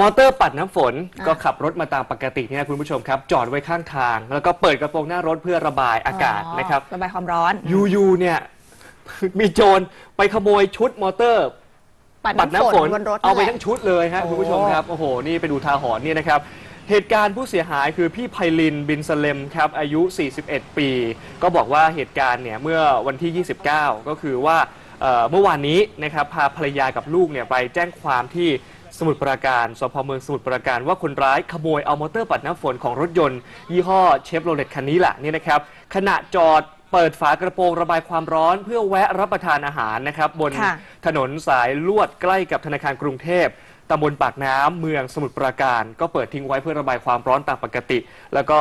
มอเตอร์ปัดน้ำฝนอ่าก็ขับรถมาตามปกติเนี่ยนะคุณผู้ชมครับ จอดไว้ข้างทาง แล้วก็เปิดกระโปรงหน้ารถเพื่อระบายอากาศนะครับ ระบายความร้อนยูๆเนี่ย มีโจรไปขโมยชุดมอเตอร์ ปัดปัดน้ำน้ำฝฝนนบนรถเอาไปนั่นแหละทั้งชุดเลยฮะโอ้ คุณผู้ชมครับ โอ้โห นี่ไปดูทาหรณ์นี่นะครับ เหตุการณ์ผู้เสียหายคือพี่ไพลินบินสเลมครับ อายุ 41 ปี ก็บอกว่าเหตุการณ์เนี่ยเมื่อวันที่ 29 ก็คือว่าเอ่อเมื่อวานนี้นะครับพาภรรยากับลูกเนี่ยไปแจ้งความที่ สมุทรปราการสพเมืองสมุทรปราการว่าคนร้ายขโมยเอามอเตอร์ปัดน้ำฝนของรถยนต์ ยี่ห้อเชฟโรเลตคันนี้แหละนี่นะครับขณะจอดเปิดฝากระโปรงระบายความร้อนเพื่อแวะรับประทานอาหารนะครับ บนค่ะถนนสายลวดใกล้กับธนาคารกรุงเทพตำบลปากน้ำเมืองสมุทรปราการ ก็เปิดทิ้งไว้เพื่อระบายความร้อนตามปกติ แล้วก็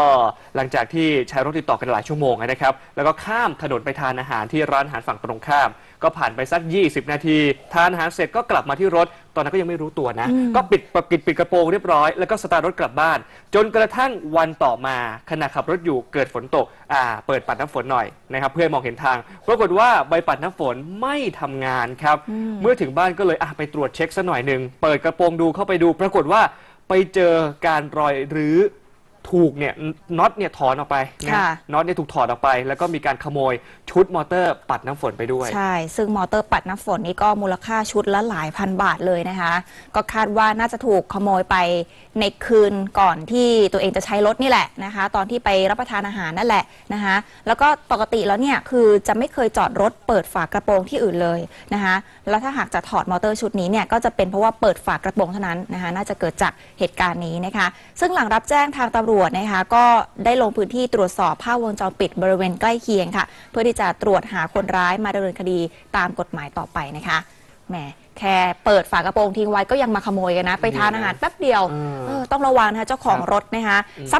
หลังจากที่ใช้รถติดต่อกันหลายชั่วโมงนะครับ แล้วก็ข้ามถนนไปทานอาหารที่ร้านอาหารฝั่งตรงข้าม ก็ผ่านไปสัก 20 นาที ทานอาหารเสร็จก็กลับมาที่รถ ตอนนั้นก็ยังไม่รู้ตัวนะ ก็ปิดปิดปิดกระโปรงเรียบร้อย แล้วก็สตาร์ทรถกลับบ้าน จนกระทั่งวันต่อมาขณะขับรถอยู่เกิดฝนตกอ่าเปิดปัดน้ำฝนหน่อยนะครับเพื่อให้มองเห็นทางปรากฏว่าใบปัดน้ำฝนไม่ทำงานครับ เมื่อถึงบ้านก็เลยอะไปตรวจเช็คซะหน่อยหนึ่งเปิดกระโปรงดูเข้าไปดู ปรากฏว่าไปเจอการรอยรื้อ ถูกเนี่ยน็อตเนี่ยถอนออกไปนะค่ะ น็อตเนี่ยถูกถอดออกไป แล้วก็มีการขโมยชุดมอเตอร์ปัดน้ำฝนไปด้วย ใช่ ซึ่งมอเตอร์ปัดน้ำฝนนี่ก็มูลค่าชุดละหลายพันบาทเลยนะคะ ก็คาดว่าน่าจะถูกขโมยไปในคืนก่อนที่ตัวเองจะใช้รถนี่แหละนะคะ ตอนที่ไปรับประทานอาหารนั่นแหละนะคะ แล้วก็ปกติแล้วเนี่ยคือจะไม่เคยจอดรถเปิดฝากระโปรงที่อื่นเลยนะคะ แล้วถ้าหากจะถอดมอเตอร์ชุดนี้เนี่ยก็จะเป็นเพราะว่าเปิดฝากระโปรงเท่านั้นนะคะ น่าจะเกิดจากเหตุการณ์นี้นะคะ ซึ่งหลังรับแจ้งทางตำรวจนะคะ ก็ได้ลงพื้นที่ตรวจสอบภาพวงจรปิดบริเวณใกล้เคียงค่ะ เพื่อที่จะตรวจหาคนร้ายมาดำเนินคดีตามกฎหมายต่อไปนะคะแหมแค่เปิดฝากระโปรงทิ้งไว้ก็ยังมาขโมยกันนะ ไปทานอาหารแป๊บเดียวอืมเออต้องระวังนะคะเจ้าของรถนะคะทรัพย์